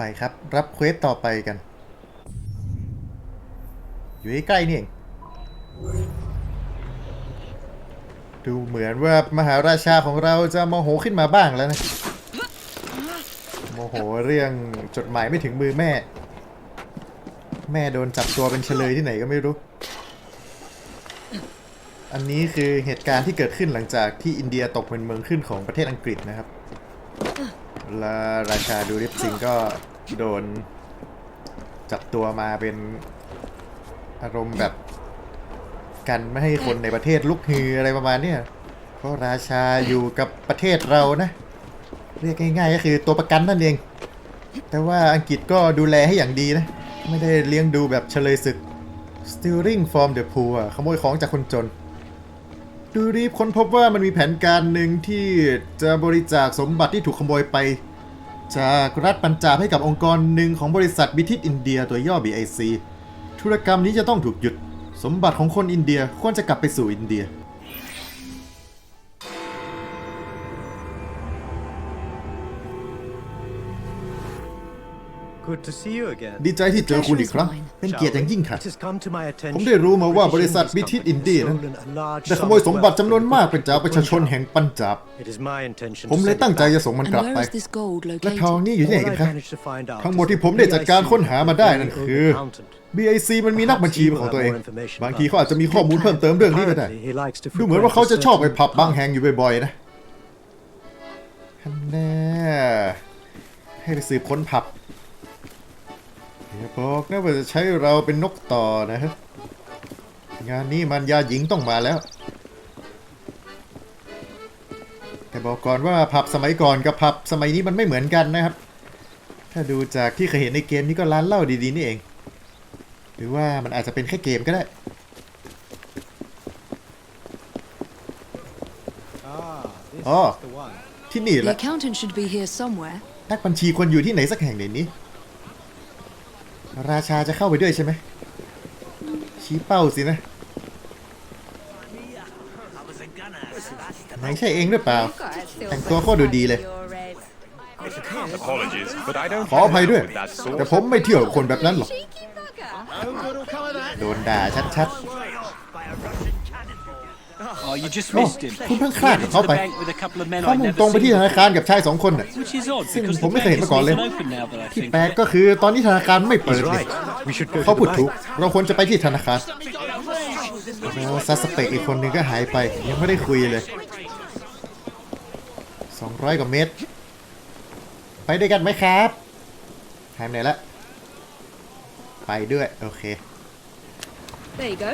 ไปครับ รับเควสต่อไปกัน อยู่ใกล้นี่เอง ดูเหมือนว่ามหาราชาของเราจะโมโหขึ้นมาบ้างแล้วนะ โมโหเรื่องจดหมายไม่ถึงมือแม่ แม่โดนจับตัวเป็นเฉลยที่ไหนก็ไม่รู้ อันนี้คือเหตุการณ์ที่เกิดขึ้นหลังจากที่อินเดียตกเป็นเมืองขึ้นของประเทศอังกฤษนะครับและราชาดูริปซิงก็ โดน จับตัวมาเป็นอารมณ์แบบกันไม่ให้คนในประเทศลุกฮืออะไรประมาณเนี้ยเพราะราชาอยู่กับประเทศเรานะ เรียกง่ายๆก็คือตัวประกันนั่นเอง แต่ว่าอังกฤษก็ดูแลให้อย่างดีนะ ไม่ได้เลี้ยงดูแบบเฉลยศึก stealing from the poor ขโมยของจากคนจน ดูรีบค้นพบว่ามันมีแผนการหนึ่งที่จะบริจาคสมบัติที่ถูกขโมยไป จากรัฐปัญจาบให้กับองค์กรหนึ่งของบริษัทบิทิตอินเดียตัวย่อ BIC ธุรกรรมนี้จะต้องถูกหยุด สมบัติของคนอินเดียควรจะกลับไปสู่อินเดีย Good to see you again. ดีใจที่เจอคุณอีกครั้ง เป็นเกียรติอย่างยิ่งค่ะ It has come to my ผม attention ได้รู้มาว่า that บริษัท this บิทิต company อินเดีย has นั้น stolen a large ได้ข sum โมย of สมบัติ wealth จำนวน from มาก the เป็นจากประชาชน Punjab. แห่งปัญจาบ It is my intention ผม to เลย send ตั้ง it ใจ back. จะส่งมัน And กลับ where ไป is this gold และ located? ทองนี่อยู่ที่ไหน All กัน I คะ managed to find out ทั้งหมด is ที่ that ผมได้ the จัดการ BIC ค้นหามาได้ owned นั่น an คือ accountant. BIC มันมีนักบัญชีของตัวเอง บางทีเขาอาจจะมีข้อมูลเพิ่มเติมเรื่องนี้ก็ได้ Apparently, he likes to ดูเหมือนว่า frequent เขาจะชอบไป certain ผับบาง pubs. แห่งอยู่บ่อยๆนะฮันแน่ให้ไปสืบค้นผับ อย่าบอกนะว่าจะใช้เราเป็นนกต่อนะฮะงานนี้มันยาหญิงต้องมาแล้ว แต่บอกก่อนว่าผับสมัยก่อนกับผับสมัยนี้มันไม่เหมือนกันนะครับ ถ้าดูจากที่เคยเห็นในเกมนี้ก็ร้านเหล้าดีๆนี่เอง หรือว่ามันอาจจะเป็นแค่เกมก็ได้ Ah, this Oh. is the one. ที่นี่แห The ละ accountant should be here somewhere. นักบัญชีควรอยู่ที่ไหนสักแห่งในนี้ ราชาจะเข้าไปด้วยใช่ไหม ชี้เป้าสินะไหนใช่เองหรือเปล่า แต่งตัวโคตรดูดีเลย Apologies, but I don't ขออภัยด้วย with that แต่ sort. ผมไม่เที่ยวกับคนแบบนั้นหรอก โดนด่าชัด Oh, คุณเพิ่ง He คลาด went เขา to ไป the bank with a couple of men ๆเขา I'd มุ่ง never ตรงไปที่ seen ธนาคารกับชายสองคนน่ะ Which is odd ซึ่ง because ผม the ไม่เคย bank เห็นมา isn't ก่อนเลย even open now that I ที่ think. แปลกก็คือตอนนี้ธนาคารไม่เปิด He's เลย right. We should go เขา to พูด the ถูก bank. เราควรจะไปที่ธนาคารแล้วซัสเปกอีกคนนึงก็หายไป ยังไม่ได้คุยเลย200กว่าเมตร ไปด้วยกันไหมครับหายไปไหนละ ไปด้วย โอเค There you go.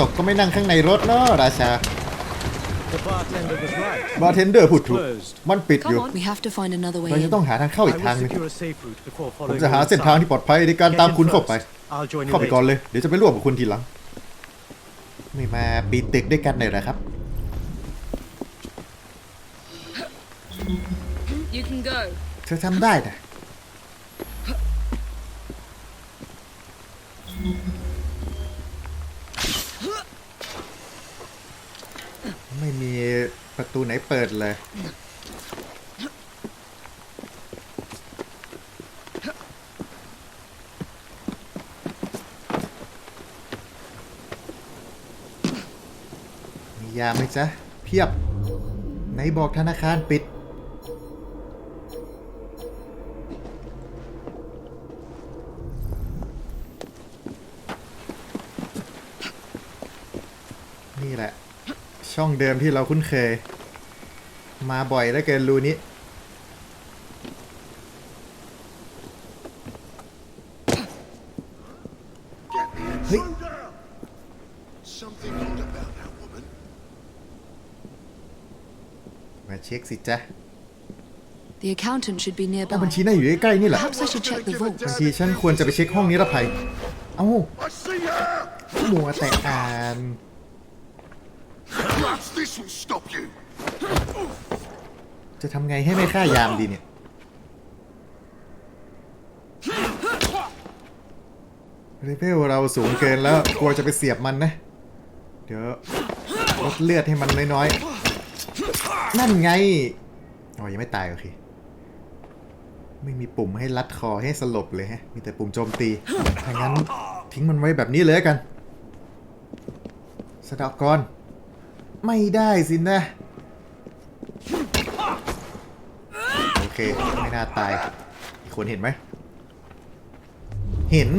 ตกก็ไม่นั่งข้างในรถเนาะราชา The bartender was right. บาร์เทนเดอร์พูดถูก มันปิดอยู่ We have to find another way เราจะ in. ต้องหาทางเข้า I อีกทาง will หนึง secure a safe route before ผม following จะหา you เส้นทาง inside. ที่ปลอดภัยในการ Get ตาม in คุณเข้า first. ไป I'll join you เข้าไป later. ก่อนเลย เดี๋ยวจะไปร่วมกับคุณทีหลัง ไม่มาปีนตึกด้วยกันหน่อยเหรอครับ You can go. เธอทำได้นะ ไม่มีประตูไหนเปิดเลย มียาไหมจ๊ะ เพียบ ไหนบอกธนาคารปิด นี่แหละ ช่องเดิมที่เราคุ้นเคย มาบ่อยแล้วเกินรูนี้ เฮ้ย Something odd about that woman. มาเช็คสิจ๊ะ The accountant should be ถ้า nearby. บัญชีน่าอยู่ใกล้ๆนี่แหละ Perhaps I should check the vault. บางทีฉันควรจะไปเช็คห้องนิรภัย เอ้า I see her! มัวแต่อ่าน Nuts, this will stop you! จะทำไงให้ไม่ฆ่ายามดีเนี่ย เลเวลเราสูงเกินแล้วกลัวจะไปเสียบมันนะ เดี๋ยวลดเลือดให้มันน้อยๆ นั่นไง อ๋อ ยังไม่ตายโอเค ไม่มีปุ่มให้รัดคอให้สลบเลยฮะ มีแต่ปุ่มโจมตีถ้างั้นทิ้งมันไว้แบบนี้เลยกันสะดอกกร ไม่ได้สินะ โอเค ไม่น่าตาย อีกคนเห็นไหม เห็น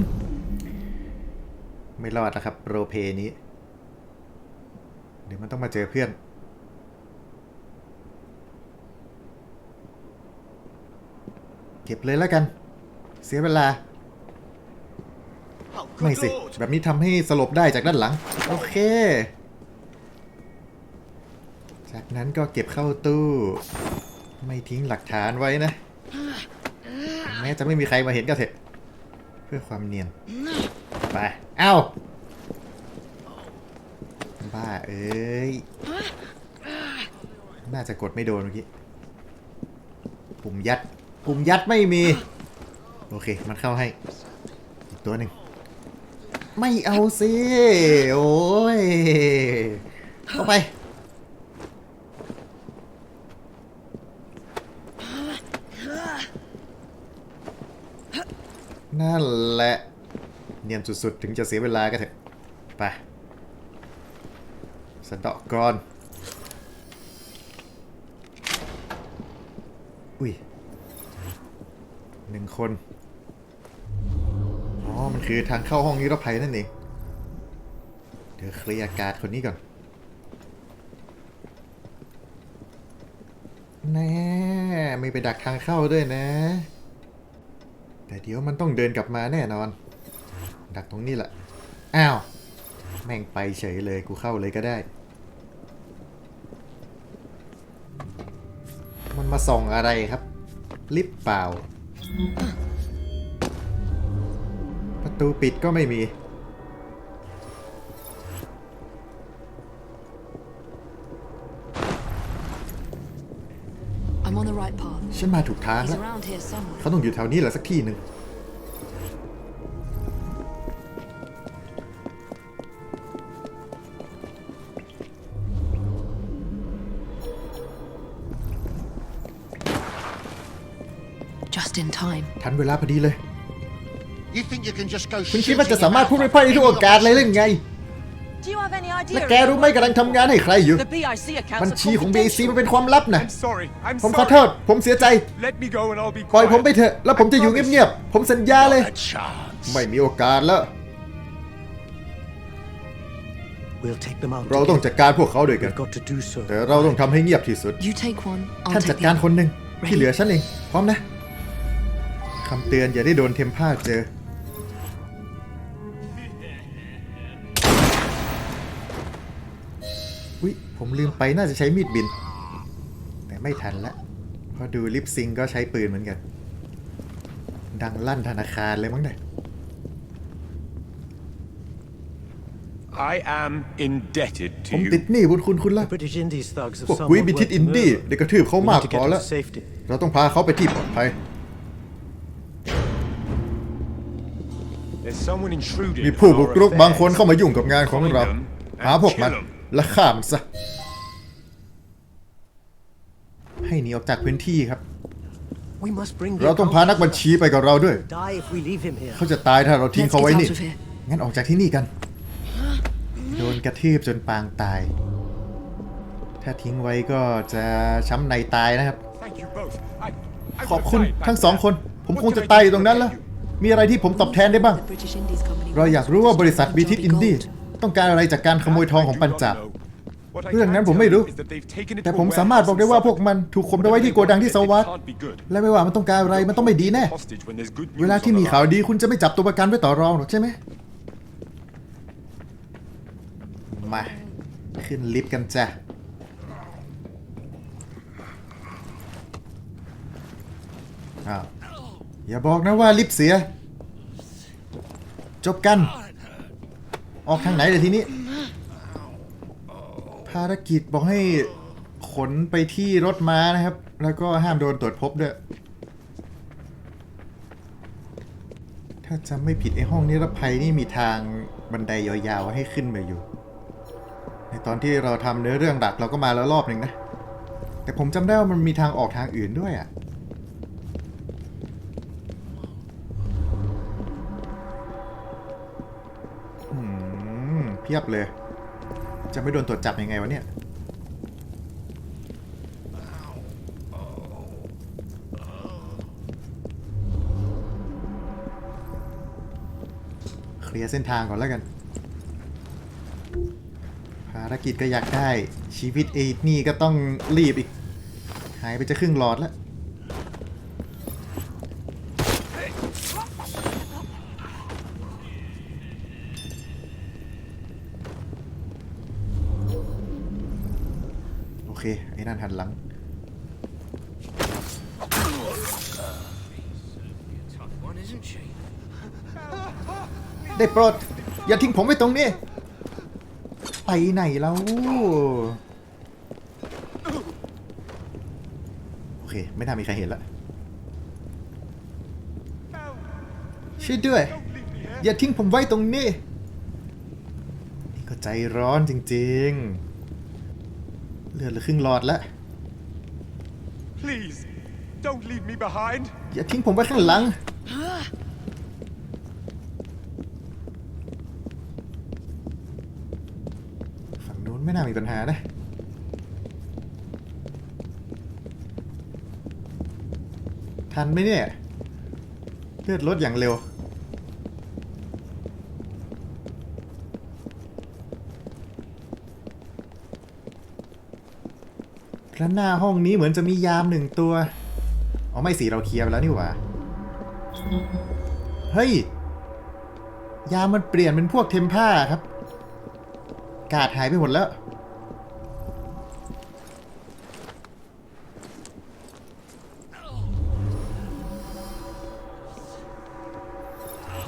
ไม่รอดนะครับ โรเพยนี้ เดี๋ยวมันต้องมาเจอเพื่อน เก็บเลยแล้วกัน เสียเวลา ไม่สิ แบบนี้ทำให้สลบได้จากด้านหลัง โอเค นั้นก็เก็บเข้าตู้ ไม่ทิ้งหลักฐานไว้นะ แม้จะไม่มีใครมาเห็นก็เถอะ เพื่อความเนียน ไป เอ้า บ้าเอ้ย น่าจะกดไม่โดนเมื่อกี้ ปุ่มยัด ปุ่มยัดไม่มี โอเค มันเข้าให้ อีกตัวหนึ่ง ไม่เอาสิ โอ้ย เข้าไป นั่นแหละ เนียนสุดๆ ถึงจะเสียเวลาก็เถอะ ไปสะเดาะกรอน อุ้ยหนึ่งคน อ๋อ มันคือทางเข้าห้องนิรภัยนั่นเอง เดี๋ยวเคลียร์การ์ดคนนี้ก่อน แน่ ไม่ไปดักทางเข้าด้วยนะ แต่เดี๋ยวมันต้องเดินกลับมาแน่นอน ดักตรงนี้แหละ อ้าว แม่งไปเฉยเลยกูเข้าเลยก็ได้ มันมาส่องอะไรครับ ลิฟเปล่า ประตูปิดก็ไม่มี ฉันมาถูกทาง He's แล้ว around here somewhere. เขาต้องอยู่แถวนี้แหละสักที่หนึ่ง Just in time. ทันเวลาพอดีเลย You think you can just go คุณคิดว่าจะสามารถพูดไม่พ่อยในทุกโอกาสเลยหรือไง และแกรู้ไหมกำลังทำงานให้ใครอยู่ The BIC accounts บัญ are ชีของ BAC confidential. มันเป็นความลับนะ I'm sorry. I'm ผมขอ sorry. โทษ ผมเสียใจ Let me go and I'll be ปล่อย quiet. ผมไปเถอะ แล้วผมจะอยู่เงียบๆ ผมสัญญาเลย a chance. ไม่มีโอกาสแล้ว We'll take them out. เราต้องจัดการพวกเขาด้วยกัน We've got to do so. แต่เราต้องทำให้เงียบที่สุด You take one, ท่าน I'll จัด take การ the คน other. หนึ่งที่เหลือฉันเอง พร้อมนะคำเตือนอย่าได้โดนเทมผ้าเจอ ผมลืมไปน่าจะใช้มีดบิน แต่ไม่ทันละเพราะดูลิปซิงก็ใช้ปืนเหมือนกัน ดังลั่นธนาคารเลยมั้งเนี่ย I am indebted ผม to ติด you. หนี้บุญคุณคุณละ The British Indies thugs have พวก somewhat กุยบิทิต worked อิน them ดี้ over. เด็กกระทืบเขา We มาก need to พอ get แล้ว to safety. เราต้องพาเขาไปที่ปลอดภัย There's someone intruding มี on ผู้บุก our รุกบางคน affairs. เข้ามายุ่งกับงานของเรา Find them หาพวกมัน and kill 'em. และฆ่ามันซะ ให้หนีออกจากพื้นที่ครับ We must bring the เราต้องพานักบัญชีไปกับเราด้วย accountant. Die if we leave him here. เขาจะตายถ้าเราทิ้ง Let's เขาไว้ get นี่ out of here. งั้นออกจากที่นี่กัน โดนกระทืบจนปางตาย ถ้าทิ้งไว้ก็จะช้ำในตายนะครับ Thank you both. I, I ขอบ would คุณ have died ทั้ง back สอง there. คน ผม What คง can จะ I ตาย do อยู่ตรงนั้น to แล้ว repay you? มีอะไรที่ผมตอบแทนได้บ้าง The British Indies Company. เราอยากรู้ว่าบริษัทบีทิตอินดี้ ต้องการอะไรจากการขโมยทองของปัญจาบ What I เรื่อง can นั้นผม tell ไม่ you รู้ is that they've taken it แต่ to ผม a สามารถ warehouse บอกได้ว่า in พวกมันถูกข่มเอาไว้ที่โกดังที่สวัสด It can't be good. และไม่ว่ามันต้องการอะไรมันต้องไม่ดีแน่ Hostage when there's good news เวลาที่ on มี the ข่าว line. ดีคุณจะไม่จับตัวประกันไว้ต่อรองหรอกใช่ไหมมา ขึ้นลิฟต์กันจ้ะอ้าวอย่าบอกนะว่าลิฟต์เสีย จบกัน ออกทางไหนเลยทีนี้ ภารกิจบอกให้ขนไปที่รถม้านะครับ แล้วก็ห้ามโดนตรวจพบด้วย ถ้าจำไม่ผิดไอ้ห้องนิรภัยนี่มีทางบันไดยาวๆให้ขึ้นมาอยู่ ในตอนที่เราทำเนื้อเรื่องดักเราก็มาแล้วรอบหนึ่งนะ แต่ผมจำได้ว่ามันมีทางออกทางอื่นด้วยอะ พียบเลย จะไม่โดนตรวจจับยังไงวะเนี่ย เคลียร์เส้นทางก่อนแล้วกัน ภารกิจก็อยากได้ชีวิตไอ้นี่ก็ต้องรีบอีก หายไปจะครึ่งหลอดแล้ว เค ไอ้นั่นหันหลัง ได้โปรด อย่าทิ้งผมไว้ตรงนี้ ไปไหนแล้ว โอเค ไม่น่ามีใครเห็นละช่วยด้วย อย่าทิ้งผมไว้ตรงนี้ นี่ก็ใจร้อนจริง ๆ เลือดเหลือครึ่งหลอดแล้ว Please, don't leave me behind. อย่าทิ้งผมไว้ข้างหลัง ฝั่งนู้นไม่น่ามีปัญหานะ ทันไหมเนี่ย เลือดลดอย่างเร็ว ด้านหน้าห้องนี้เหมือนจะมียามหนึ่งตัว อ๋อไม่สิเราเคลียร์ไปแล้วนี่หว่า เฮ้ย ยามมันเปลี่ยนเป็นพวกเทมผ้าครับ กาดหายไปหมดแล้ว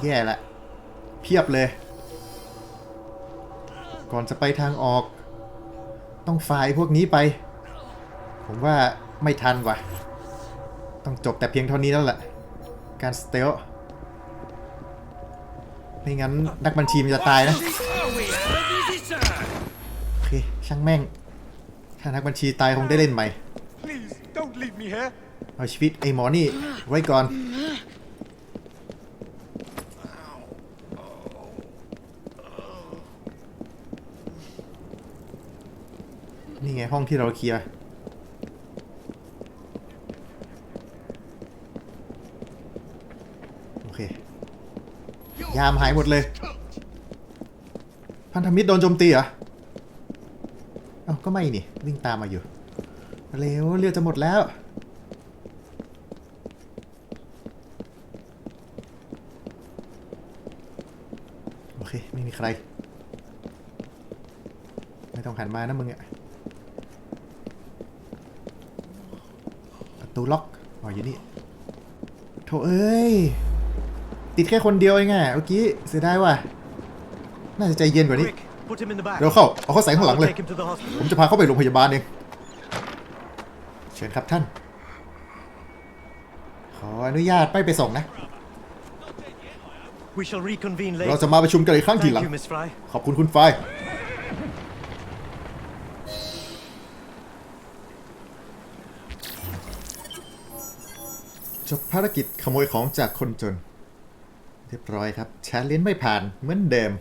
แย่ละ เพียบเลย ก่อนจะไปทางออก ต้องไฟล์พวกนี้ไป ผมว่าไม่ทันว่ะต้องจบแต่เพียงเท่านี้แล้วแหละ การสเตลไม่งั้นนักบัญชีมันจะตายนะโอเคช่างแม่ง ถ้านักบัญชีตายคงได้เล่นใหม่ เอาชีวิตไอ้หมอนี่ไว้ก่อนนี่ไงห้องที่เราเคลียร์ โอเค ยามหายหมดเลย พันธมิตรโดนโจมตีเหรอ เอ้าก็ไม่นี่ วิ่งตามมาอยู่ เร็วเลือจะหมดแล้ว โอเค ไม่มีใคร ไม่ต้องหันมานะมึงอะประตูล็อก อ๋ออยู่นี่ โถเอ้ย ติดแค่คนเดียวเองอะเมื่อกี้เสียดายว่ะ น่าจะใจเย็นกว่านี้ Quick, put him in the back. เดี๋ยวเข้า เอาเขาใส่ข้างหลัง I'll เลย take him to the hospital. ผมจะพาเขาไปโรงพยาบาลเอง เชิญครับท่าน ขออนุญาตไปไปส่งนะ We shall reconvene later. เราจะมาประชุมกันอีกครั้งทีหลั Thank ง you, Miss Fry. ขอบคุณคุณฝ้ายจบภารกิจขโมยของจากคนจนเรียบร้อยครับชาเลนจ์ไม่ผ่านเหมือนเดิม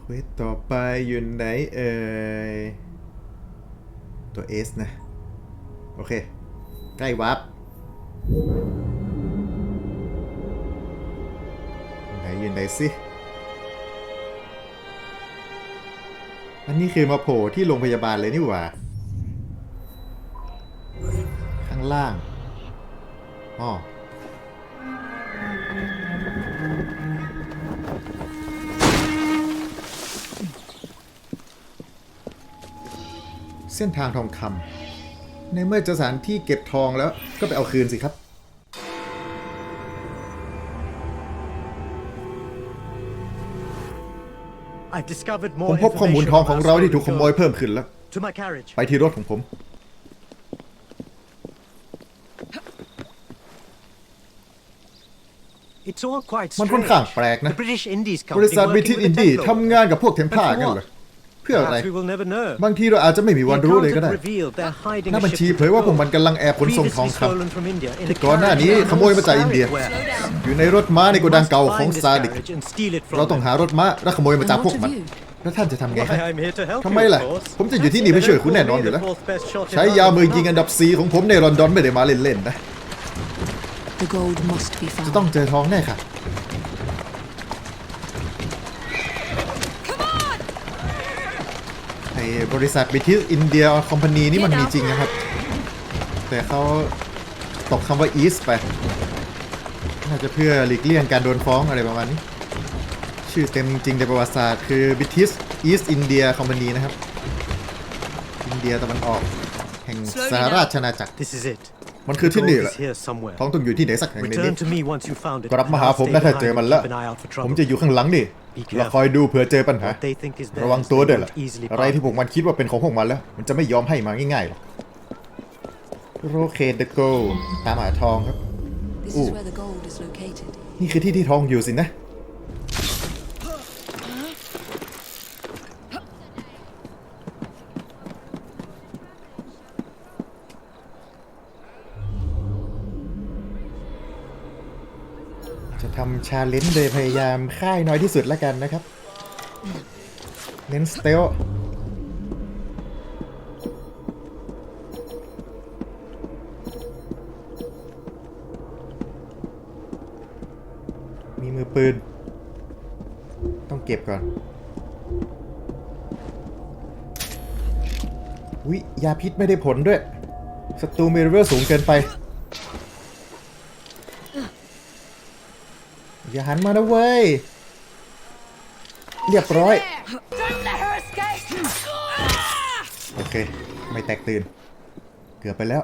เควสต่อไปอยู่ไหนเอ่ย ตัว S นะ โอเค ใกล้วับไหนยืนไหนสิอันนี้คือมาโผล่ที่โรงพยาบาลเลยนี่หว่าางล่างอ๋อเส้นทางทองคำในเมื่อเจอสถานที่เก็บทองแล้วก็ไปเอาคืนสิครับ I've discovered ผม more พบข้อมูล information ทองของ about เราที่ stolen ถูกขโมย gold. เพิ่มขึ้นแล้ว To my carriage. ไปที่รถของผม It's all quite มันค่อน strange. ข้างแปลกนะ The British Indies บริ Company ษัทบิทิ working ส with อิ the นดี้ Templar ทำงานกับพวกเทมพลาร์กันเหรอเพื่ออะไร Perhaps we will never know. บางทีเราอาจจะไม่มี The วันรู้เลยก็ account ได้ had revealed they're hiding หน้า a บัญ ship ชี with เผยว่าพวกมัน gold กำลังแอบขนส่ง previously ทองค stolen from India in a ที่ก่อนหน้านี้ carriage ขโมยมาจากอินเดีย Chariot ware. ำอยู่ในรถม้าในโกดังเก่า We must ของ find this ซาดิก carriage and steal it from เราต้อง them. หารถม้าและขโมยมาจาก And พวก what มัน of you? แล้วท่านจะทำไง Why, ฮะ I'm here to help ทำไม you, ล่ะ of course. ผมจะอยู่ที่นี่ They เพื่อช่วย don't คุณ call แน่นอน me อยู่ the แล้ว fourth best shot in ใช้ยา London มือ for ยิงอันดับ nothing. 4ของผมในลอนดอนไม่ได้มาเล่นๆนะ The gold must be จะ found. ต้องเจอทองแน่ค่ะ ไอ้บริษัทบิทิสอินเดียคอมพานีนี่มันมีจริงนะครับ แต่เขาตกคำว่า East ไป น่าจะเพื่อหลีกเลี่ยงการโดนฟ้องอะไรประมาณนี้ ชื่อเต็มจริงๆในประวัติศาสตร์คือ British East India Company นะครับ อินเดียตะวันออก แห่งสหราชอาณาจักร This is it. มันคือ The ที่ gold นี่แหละ is here somewhere. ท้องต้องอยู่ที่ไหนสักแห่งในนี้ Return to me once you found it. กลับมาหา I'll ผม stay นะถ้า behind เจอ and มันแล้ว keep an eye out for ผม trouble. จะอยู่ข้างหลังดิ Be แล้ว careful. คอยดูเผื่อเจอปัญหา What they think is ระวัง theirs, ตัว they ด้วยล่ะ won't easily อะไร part ที่พวกมันคิดว่าเป็นของพวกมันแล้ว มันจะไม่ยอมให้มาง่ายๆหรอกโรเคเดโกตามหาทองครับ This Ooh. is where the gold is located. นี่คือที่ที่ทองอยู่สินะ ทำชาเลนจ์โดยพยายามค่ายน้อยที่สุดแล้วกันนะครับ เน้นสเตลมีมือปืน ต้องเก็บก่อนวิยาพิษไม่ได้ผลด้วยศัตรูมีเลเวลสูงเกินไป อย่าหันมานะเว้ย เรียบร้อย โอเค ไม่แตกตื่น เกือบไปแล้ว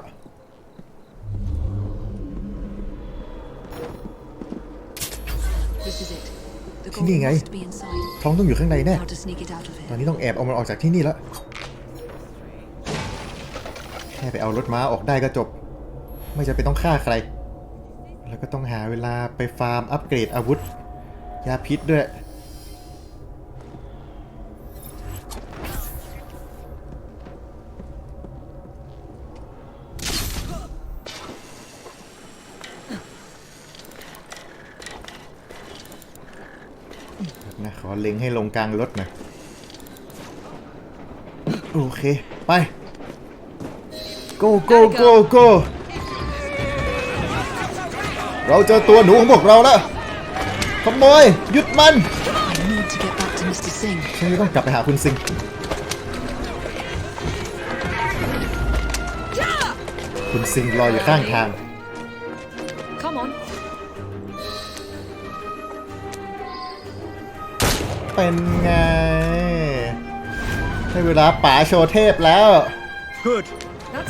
This is it. The Cái gold gì vậy? must be inside. ท้องต้องอยู่ข้างในแน่ ตอนนี้ต้องแอบเอามันออกจากที่นี่แล้ว แค่ไปเอารถม้าออกได้ก็จบ ไม่จะเป็นต้องฆ่าใคร แล้วก็ต้องหาเวลาไปฟาร์มอัปเกรดอาวุธ ยาพิษด้วย นะ ขอเล็งให้ลงกลางรถหน่อยโอเค ไป go go go go เราเจอตัวหนูของพวกเราแล้วขโมยหยุดมัน I need to get back to Mr. Singh. ฉันจะต้องกลับไปหาคุณซิงคุณซิงรออยู่ข้างทาง Come on. เป็นไงได้เวลาป๋าโชว์เทพแล้ว Good.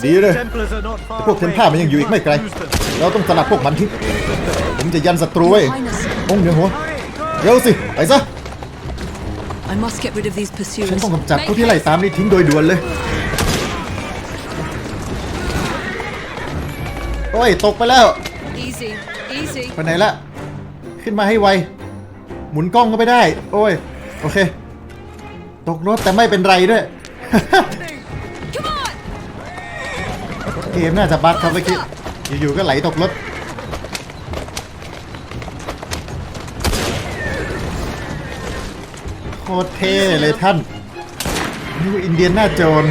ดีเลย Templars are not far พวกเทม away. พลามันยังอยู่อีกไม่ไกล Use them. เราต้องสลับพวกมันทิ้งผมจะยันศัตรูไว้ Your Highness, องค์เหนือหัวเร็วสิ ไปซะ I must get rid of these ฉัน pursuers. ต้องกำจัดผู้ที่ไล่ตามนี่ทิ้งโดยด่วนเลย โอ้ย ตกไปแล้ว Easy, easy. ไปไหนละ ขึ้นมาให้ไว หมุนกล้องก็ไม่ได้ โอ้ย โอเค ตกรถแต่ไม่เป็นไรด้วย เกมน่าจะบั๊กครับเมื่อกี้อยู่ๆก็ไหลตกรถโคตรเท่เลยท่านนี่ว่าอินเดียนหน้าโจร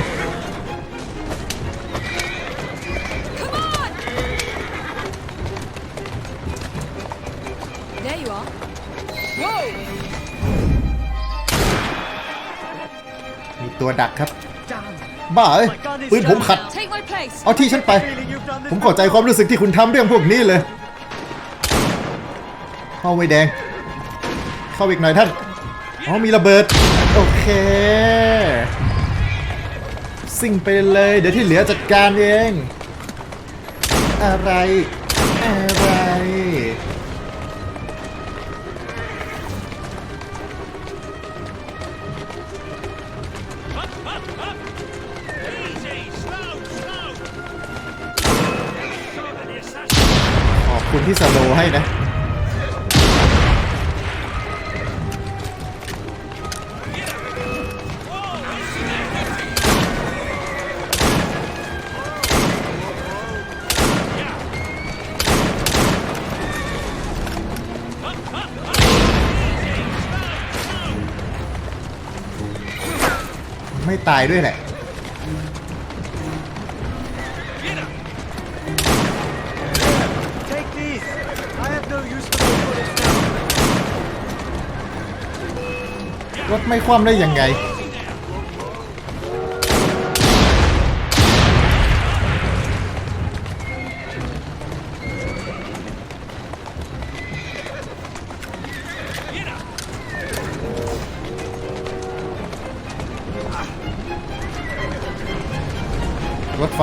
There you are. มีตัวดักครับ บ้าเอ้ยปืนผมขัด Take my place. เอาที่ฉันไป ผมขอใจความรู้สึกที่คุณทำเรื่องพวกนี้เลย เข้าไว้แดง เข้าอีกหน่อยท่าน อ๋อมีระเบิด โอเค สิ่งไปเลย เดี๋ยวที่เหลือจัดการเอง อะไร อะไร คุณที่สโลให้นะไม่ตายด้วยแหละ รถไม่คว่ำได้ยังไง รถไฟ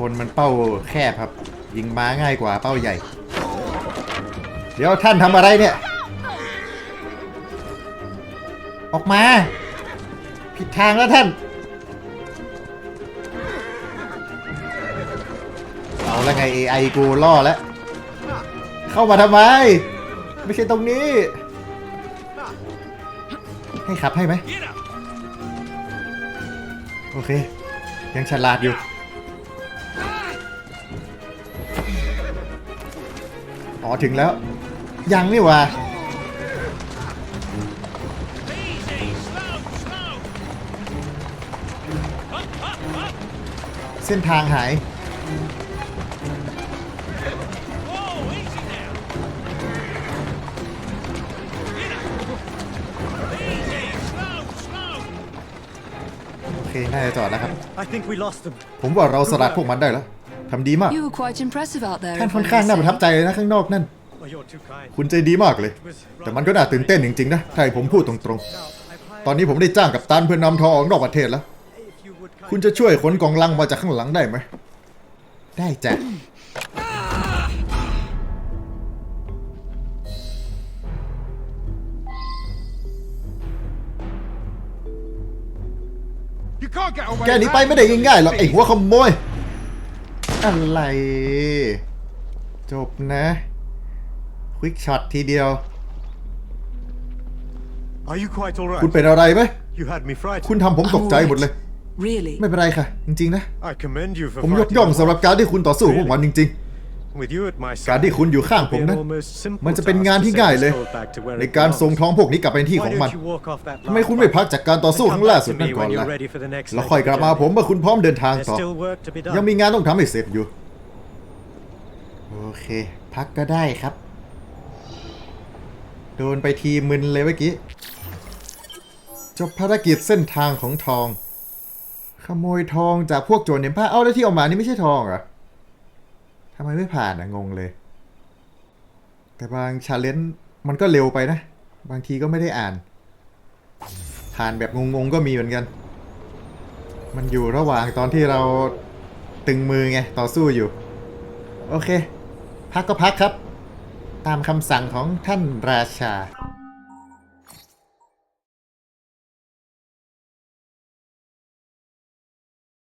คนมันเป้าแคบครับ ยิงม้าง่ายกว่าเป้าใหญ่ เดี๋ยวท่านทำอะไรเนี่ย ออกมา ผิดทางแล้วท่าน เอาแล้วไง AI กูล่อแล้ว เข้ามาทำไม ไม่ใช่ตรงนี้ ให้ขับให้ไหม โอเค ยังฉลาดอยู่ อ๋อถึงแล้ว ยังนี่หว่าเส้นทางหายโอเค น่าจะจอดแล้วครับ I think we lost them. ผมว่าเราสลัดพวกมันได้แล้ว ทำดีมาก You were quite impressive out there. ท่าน if ค่อน I ข้าง may น่าประทับ say. ใจเลยนะข้างนอกนั่น Oh, you're too kind. คุณใจดีมากเลย แต่มันก็น่าตื่นเต้นจริงๆนะถ้าให้ผมพูดตรงๆ ตอนนี้ผมได้จ้างกับตันเพื่อนำทองออกนอกประเทศแล้ว If you would คุณจะช่วยขนกองลังมาจากข้างหลังได้ไหม ได้จ้ะ You can't get away แกหนี with ไป that. ไม่ได้ง่ายๆหรอกไอ้หัวขโมย อะไร จบนะ ควิกช็อตทีเดียว Are you quite all คุณ right? เป็นอะไรไหม You had me frightened. คุณทำผมตก I'm ใจ all หมดเลย right. Really? ไม่เป็นไรค่ะ จริง ๆ นะ I commend you for ผมยก fighting ย่อง them สำหรับ all. การที่คุณต่อสู้พวกมันจริง With you at my ๆ side, การที่คุณอยู่ข้าง it'll ผ be ม an นะ almost simple มันจะเป็น task งาน to ที่ send ง่าย this เลย gold back to where ใน it การส่ง belongs. ทองพวกนี้กลับไปที่ของ Why มัน don't you walk off that ทำไม last คุณไม่ fight พักจากการต่อสู้ and ครั้ come งล่า back สุด to นั่น me ก่อน when ล่ะ you're ready for the next แล้ว leg ค่อย of ก the ลับมาผม journey. เมื่อคุณพร้อมเดินทาง There's ต่อ still work to be ยัง done. มีงานต้องทำให้เสร็จอยู่ โอเค พักก็ได้ครับ โดนไปทีมึนเลยเมื่อกี้ จบภารกิจเส้นทางของทอง ขโมยทองจากพวกโจรเนี่ยผ้าเอาแล้วที่เอามานี่ไม่ใช่ทองเหรอทำไมไม่ผ่านอะงงเลย แต่บางชาเลนจ์มันก็เร็วไปนะ บางทีก็ไม่ได้อ่าน ผ่านแบบงงๆก็มีเหมือนกัน มันอยู่ระหว่างตอนที่เราตึงมือไง ต่อสู้อยู่ โอเค พักก็พักครับ ตามคำสั่งของท่านราชา